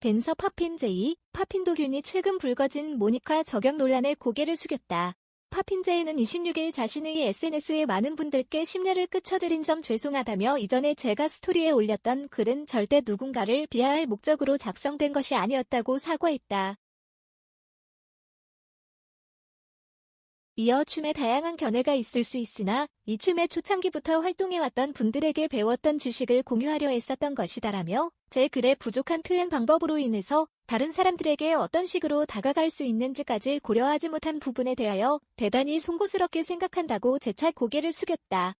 댄서 파핀 제이, 파핀도균이 최근 불거진 모니카 저격 논란에 고개를 숙였다. 파핀 제이는 26일 자신의 SNS에 많은 분들께 심려를 끼쳐드린 점 죄송하다며 이전에 제가 스토리에 올렸던 글은 절대 누군가를 비하할 목적으로 작성된 것이 아니었다고 사과했다. 이어 춤에 다양한 견해가 있을 수 있으나 이 춤의 초창기부터 활동해왔던 분들에게 배웠던 지식을 공유하려 했었던 것이다라며 제 글의 부족한 표현 방법으로 인해서 다른 사람들에게 어떤 식으로 다가갈 수 있는지까지 고려하지 못한 부분에 대하여 대단히 송구스럽게 생각한다고 재차 고개를 숙였다.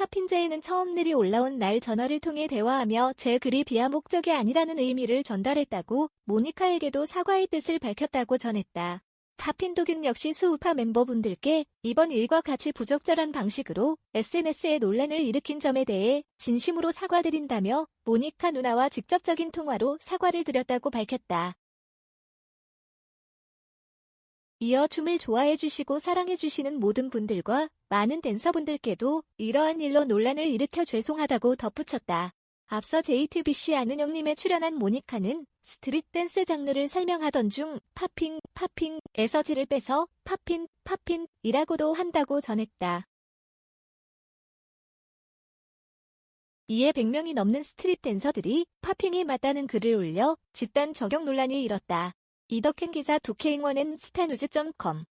파핀제이는 처음 글이 올라온 날 전화를 통해 대화하며 제 글이 비하 목적이 아니라는 의미를 전달했다고 모니카에게도 사과의 뜻을 밝혔다고 전했다. 파핀도균 역시 수우파 멤버분들께 이번 일과 같이 부적절한 방식으로 SNS에 논란을 일으킨 점에 대해 진심으로 사과드린다며 모니카 누나와 직접적인 통화로 사과를 드렸다고 밝혔다. 이어 춤을 좋아해주시고 사랑해주시는 모든 분들과 많은 댄서분들께도 이러한 일로 논란을 일으켜 죄송하다고 덧붙였다. 앞서 JTBC 아는 형님에 출연한 모니카는 스트릿 댄스 장르를 설명하던 중 팝핑, 팝핑에서 지를 빼서 팝핀, 팝핀이라고도 한다고 전했다. 이에 100명이 넘는 스트릿 댄서들이 팝핑이 맞다는 글을 올려 집단 저격 논란이 일었다. 이덕행 기자 두케잉원은 스타뉴즈.com